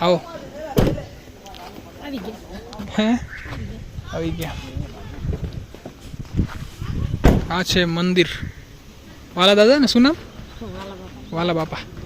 આવો. આવી ગયા. હે? આવી ગયા. આ છે મંદિર. વાલા દાદા ને શું નામ? વાલા બાપા.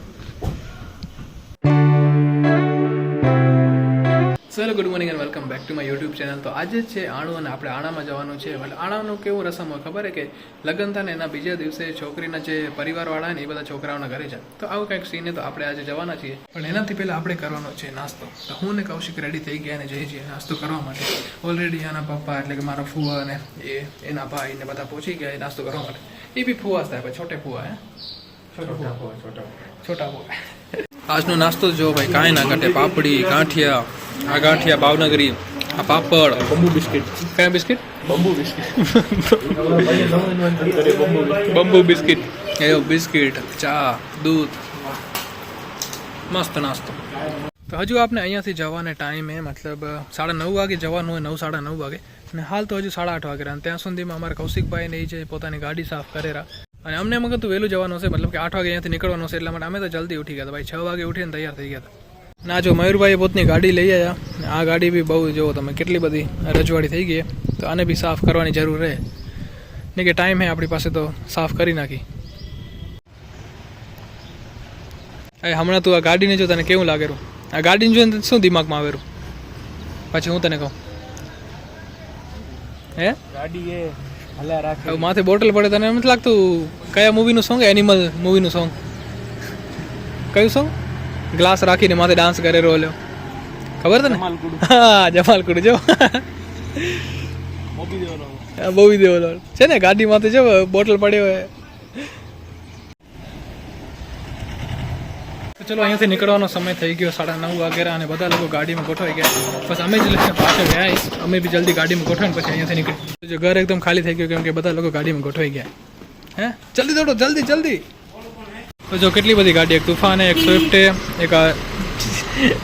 વાલા good morning and welcome back to my YouTube channel તો આજે છે આણું અને આપણે આણામાં જવાનું છે. એટલે આણાનું કેવું રસમ હોય ખબર કે લગ્ન થાય ને એના બીજા દિવસે છોકરીના જે પરિવારવાળા ને એ બધા છોકરાઓના ઘરે જાય. તો આવું કંઈક સીને તો આપણે આજે જવાના છીએ. પણ એનાથી પહેલાં આપણે કરવાનો છે નાસ્તો. તો હું ને કૌશિક રેડી થઈ ગયા અને જઈએ છીએ નાસ્તો કરવા માટે. ઓલરેડી આના પપ્પા એટલે કે મારા ફુવા અને એ એના ભાઈ ને બધા પહોંચી ગયા એ નાસ્તો કરવા માટે. એ બી ફુવા થાય છોટે ફુવા હે? છોટા ફુવા. આજનો નાસ્તો જો ભાઈ કાંઈ ના ઘટે. પાપડી ગાંઠિયા આ ગાંઠિયા ભાવનગરી આ પાપડ. બંબુ બિસ્કિટ. કયા બિસ્કિટ? બંબુ બિસ્કિટ. બંબુ બિસ્કિટ. એવો બિસ્કિટ ચા દૂધ. મસ્ત નાસ્તો. તો હજુ આપણે અહીંયાથી જવાને ટાઈમે મતલબ સાડા નવ વાગે જવાનું હોય નવ સાડા નવ વાગે. અને હાલ તો હજુ સાડા આઠ વાગે ત્યાં સુધીમાં અમારા કૌશિકભાઈ ને એ છે પોતાની ગાડી સાફ કરેરા. અને અમને એમ હતું વહેલું જવાનું છે મતલબ કે આઠ વાગે અહીંયાથી નીકળવાનું છે એટલા માટે અમે તો જલ્દી ઉઠી ગયા હતા. ભાઈ છ વાગે ઉઠીને તૈયાર થઈ ગયા હતા. ના જો મયુરભાઈએ પોતની ગાડી લઈ આવ્યા આ ગાડી બી બહુ જુઓ તમે કેટલી બધી રજવાડી થઈ ગઈ તો આને બી સાફ કરવાની જરૂર રહે. ને કે ટાઈમ હે આપણી પાસે તો સાફ કરી નાખી. અરે હમણાં તું આ ગાડીને જો તને કેવું લાગેલું આ ગાડીને જોઈને શું દિમાગમાં આવેલું પછી હું તને કહું. હે? ગાડી એ હલા રાખે. માથે બોટલ પડે તને એમ લાગતું કયા મૂવીનું સોંગ એનિમલ મૂવીનું સોંગ કયું સોંગ ગ્લાસ રાખીને માથે ડાન્સ કરે રોલ્યો ખબર છે ને હા જમાલકુડ જો. બહુ દેવો છે ને ગાડી માથે જો બોટલ પડ્યો હોય. ચલો અહીંયાથી નીકળવાનો સમય થઈ ગયો સાડા નવ વાગ્યા અને બધા લોકો ગાડીમાં ગોઠવાઈ ગયા. બસ અમે જ પાછળ ગયા. અમે બી જલ્દી ગાડીમાં ગોઠવાય પછી અહીંયાથી નીકળી જો ઘર એકદમ ખાલી થઈ ગયું કેમ કે બધા લોકો ગાડીમાં ગોઠવાઈ ગયા. હે? જલ્દી દોડો જલ્દી જલ્દી. જો કેટલી બધી ગાડી એક તુફાન એક સ્વિફ્ટ એક આ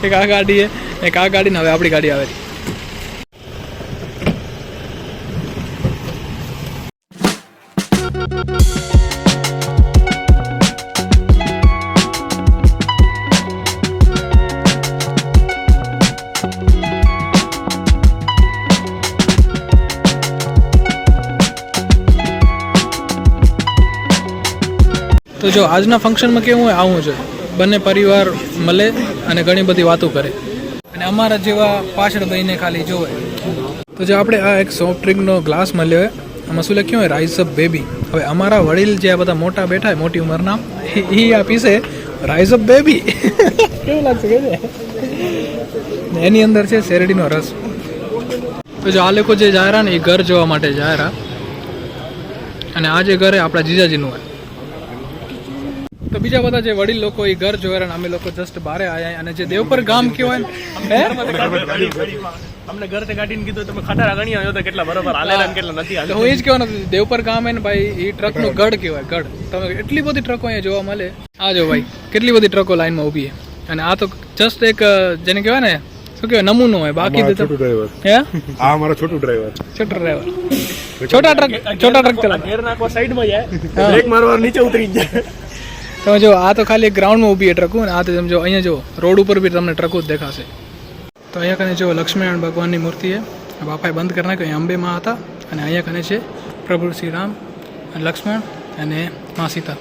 એક આ ગાડી એક આ ગાડી ને હવે આપણી ગાડી આવે. છે તો જો આજના ફંક્શનમાં કેવું હોય, આવું છે બંને પરિવાર મળે અને ઘણી બધી વાતો કરે. અને અમારા જેવા પાછળ બહીને ખાલી જોવે. તો જો આપણે આ એક સોફ્ટ ડ્રિંકનો ગ્લાસ મળ્યો હોય આમાં શું લખ્યું હોય? રાઇઝ અપ બેબી હવે અમારા વડીલ જે આ બધા મોટા બેઠા હોય, મોટી ઉંમરના એ આ પીસે રાઇઝ અપ બેબી કેવું લાગશે એની અંદર છે શેરડીનો રસ. તો જો આ લોકો જે જાયરા ને એ ઘર જોવા માટે જાયરા અને આ જે ઘર એ આપણા જીજાજીનું હોય. તો બીજા બધા જે વડીલ લોકો એ ઘર જોયા અને અમે લોકો જસ્ટ બારે આયા અને જે દેવપર ગામ કહેવાય ને અમને ઘર તે કાઢીને કીધું તમે ખટારા ગણી આવ્યો તો કેટલા બરોબર હાલેલા કેટલા નથી હાલે. હું એ જ કહેવાનું દેવપર ગામ હે ને ભાઈ એ ટ્રકનું ગઢ કહેવાય ગઢ. તમે એટલી બધી ટ્રકો અહીંયા જોવા મળે. આ જો ભાઈ કેટલી બધી ટ્રકો લાઈનમાં ઊભી છે અને આ તો જસ્ટ એક જેને કહેવાય ને શું કહેવાય નમૂનો હોય બાકી તો છોટું ડ્રાઈવર હે? આ અમારો છોટું ડ્રાઈવર છોટો ડ્રાઈવર છોટા ટ્રક છોટા ટ્રક ચલાવે. ઘેર નાખો સાઈડમાં જાય બ્રેક મારવા નીચે ઉતરી જાય. તમે જો, આ તો ખાલી ગ્રાઉન્ડમાં ઊભી ટ્રકો ને, આ તો તમે જો, અહીંયા જો, રોડ ઉપર બી તમને ટ્રકો જ દેખાશે. તો અહીંયા કને જો લક્ષ્મીનારાયણ ભગવાનની મૂર્તિ છે. બાપાએ બંધ કરી નાખ્યો અંબેમાં હતા અને અહીંયા કને છે પ્રભુ શ્રી રામ અને લક્ષ્મણ અને મા સીતા.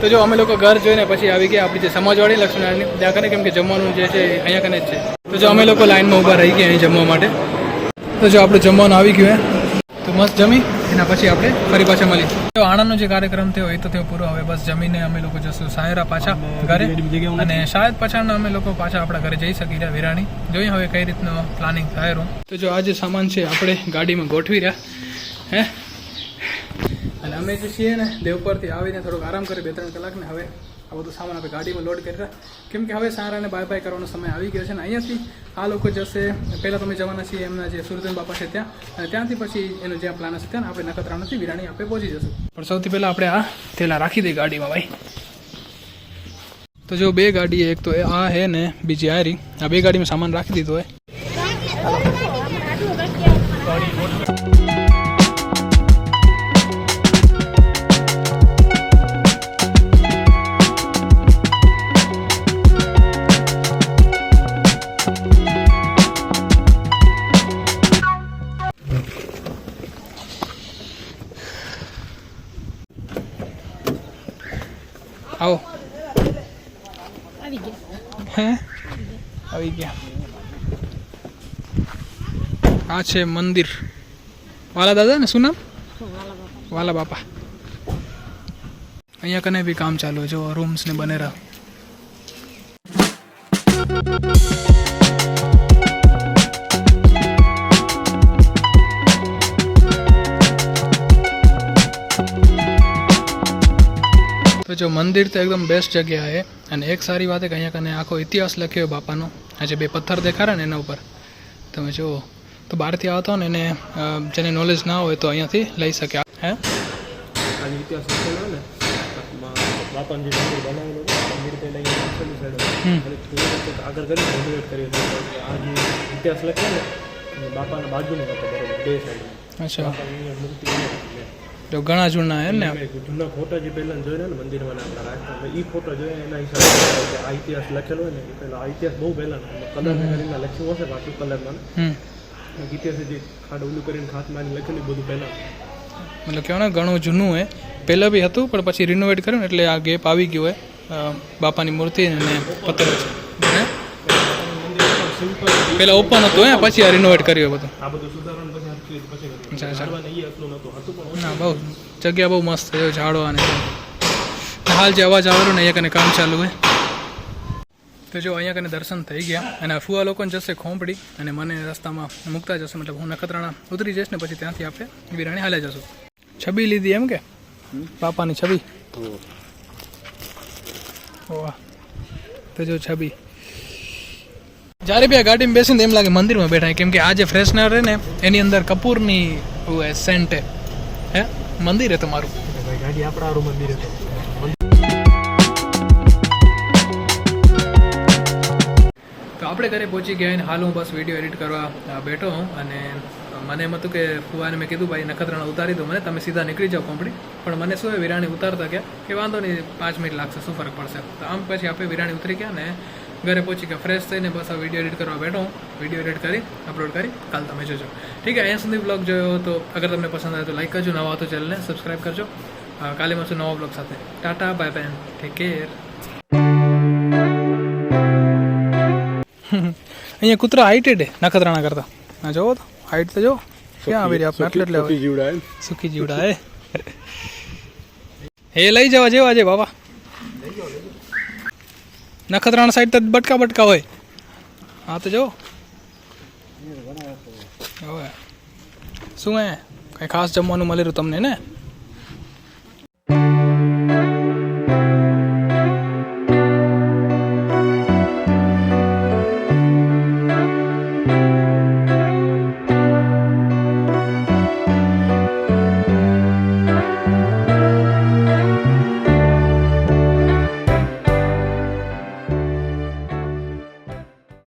તો જો, અમે લોકો ઘર જોઈને પછી આવી ગયા, આપણી જે સમાજવાળી લક્ષ્મીનારાયણ ત્યાં કને કેમ કે જમવાનું જે છે અહીંયા કને જ છે. તો જો, અમે લોકો લાઈનમાં ઊભા રહી ગયા અહીં જમવા માટે. તો જો, આપણે જમવાનું આવી ગયું તો મસ્ત જમી, એના પછી આપણે ફરી પાછા મળી તો આણંદનો જે કાર્યક્રમ થયો એ તો થયો પૂરો. હવે બસ જમીને અમે લોકો જશું સાયરા પાછા ઘરે. અને શાયદ પાછા અમે લોકો પાછા આપણા ઘરે જઈ શકી રહ્યા વિરાણી. જોઈએ હવે કઈ રીતનો પ્લાનિંગ થાય રહ્યું તો જો આ જે સામાન છે આપણે ગાડીમાં ગોઠવી રહ્યા. હે? અને અમે જે છીએ ને દેવપરથી આવીને થોડોક આરામ કરી બે ત્રણ કલાક ને હવે આ બધું સામાન આપણે ગાડીમાં લોડ કરી રહ્યા કેમ કે હવે સારાને બાય બાય કરવાનો સમય આવી ગયો છે ને અહીંયાથી આ લોકો જશે. પહેલાં તમે જવાના છીએ એમના જે સુરજન બાપા છે ત્યાં. અને ત્યાંથી પછી એનો જ્યાં પ્લાન હશે ત્યાં આપણે નખત્રાણાથી વિરાણી આપણે પહોંચી જશું. પણ સૌથી પહેલાં આપણે આ થેલા રાખી દઈએ ગાડીમાં ભાઈ. તો જો બે ગાડી એક તો આ હે ને, બીજી આ રહી. આ બે ગાડીમાં સામાન રાખી દીધો હોય હે? આવી ગયા. આ છે મંદિર. વાલા દાદા ને શું નામ? વાલા બાપા અહીંયા કને બી કામ ચાલુ છે જો રૂમ્સ ને બનેરા. જો મંદિર તો એકદમ બેસ્ટ જગ્યા છે અને એક સારી વાત કે અહીંયા કને આખો ઇતિહાસ લખ્યો બાપાનો. આ જે બે પથ્થર દેખાડે ને એના ઉપર. તમે જુઓ. તો બહારથી આવતો ને એને જેને નોલેજ ના હોય તો અહીંયાથી લઈ શકે. હે? ઇતિહાસ લખેલો ને? મંદિર બનાવેલું મંદિર પહેલા અહીંયા આગળ કરી રેનોવેટ કર્યું હતું આ જે ઇતિહાસ ને બાપાના બાજુનું હતું બરોબર. બે સાઈડ અચ્છા. મૂર્તિ તો ઘણા જૂના એમ ને જૂના ફોટા જે પહેલા જોયા ને મંદિરમાં આપણા રાખતા એ ફોટો જોઈએ એના હિસાબે કે આ ઇતિહાસ લખેલો હોય ને એ પહેલા આ ઇતિહાસ બહુ પહેલાં કલર કરીને લખ્યું હશે પાછું કલરમાં. ઇતિહાસ જે ખાડ ઓલું કરીને ખાત મારી લખેલું બધું પહેલા. મતલબ કહેવાય ને ઘણું જૂનું હે. પહેલાં બી હતું પણ પછી રિનોવેટ કર્યું ને એટલે આ ગેપ આવી ગયો હોય બાપાની મૂર્તિ અને પથ્થર છે. પહેલાં ઓપન હતું હે પછી આ રિનોવેટ કર્યું બધું. આ બધું સુધારણ પછી પછી કર્યું અચ્છા અચ્છા. ઝાડવાને એ એટલું નહોતું. હતું પણ ના બહુ જગ્યા બહુ મસ્ત છે ઝાડવા અને હાલ જે અવાજ આવેલો ને અહીંયા કને કામ ચાલુ હોય તો જો અહીંયા કને દર્શન થઈ ગયા. અને ફુવા લોકોને જશે ખોંપડી અને મને રસ્તામાં મૂકતા જશે. મતલબ હું નખત્રાણા ઉતરી જઈશ ને પછી ત્યાંથી આપણે વિરાણી હાલે જશું. છબી લીધી એમ કે? પાપાની છબી? ઓહ. તો જો છબી. જ્યારે બી આ ગાડીમાં બેસીને એમ લાગે મંદિરમાં બેઠા કેમ કે આ જે ફ્રેશનર રહે ને એની અંદર કપૂરની સેન્ટ હે? મંદિર હે તમારું. ગાડી આપણા મંદિર તો આપણે ઘરે પહોંચી ગયા અને હાલ હું બસ વીડિયો એડિટ કરવા બેઠો હું અને મને એમ હતું કે ફુવાને મેં કીધું, ભાઈ, નખત્રાણા ઉતારી દો મને, તમે સીધા નીકળી જાઓ કંપની પણ મને શું હોય, વિરાણી ઉતારતા ગયા કે વાંધો નહીં, પાંચ મિનિટ લાગશે, શું ફરક પડશે? તો આમ પછી આપણે વિરાણી ઉતરી ગયા ને ઘરે પહોંચી ગયા ફ્રેશ થઈને બસ આ વીડિયો એડિટ કરવા બેઠો હું. વીડિયો એડિટ કરી અપલોડ કરી, કાલ તમે જોજો. ઠીક છે, અહીંયા સુધી બ્લોગ જોયો તો અગર તમને પસંદ આવે તો લાઈક કરજો, નવા તો ચેનલને સબસ્ક્રાઈબ કરજો. કાલે મળશું નવા બ્લોગ સાથે. ટાટા બાય બાય ટેક કેર અહીંયા કૂતરા હાઈટેડ નખત્રાણા કરતા. હા, જોવો તો. હાઇટ તો જો ક્યાં આવી રહ્યા આપણે એટલે એટલે જીવડા સુખી જીવડા હે? એ લઈ જવા જેવા છે બાબા. નખત્રાણ સાઈડ તો બટકા બટકા હોય. હા તો જો. હવે. શું હે? કઈ ખાસ જમવાનું મળેલું તમને ને?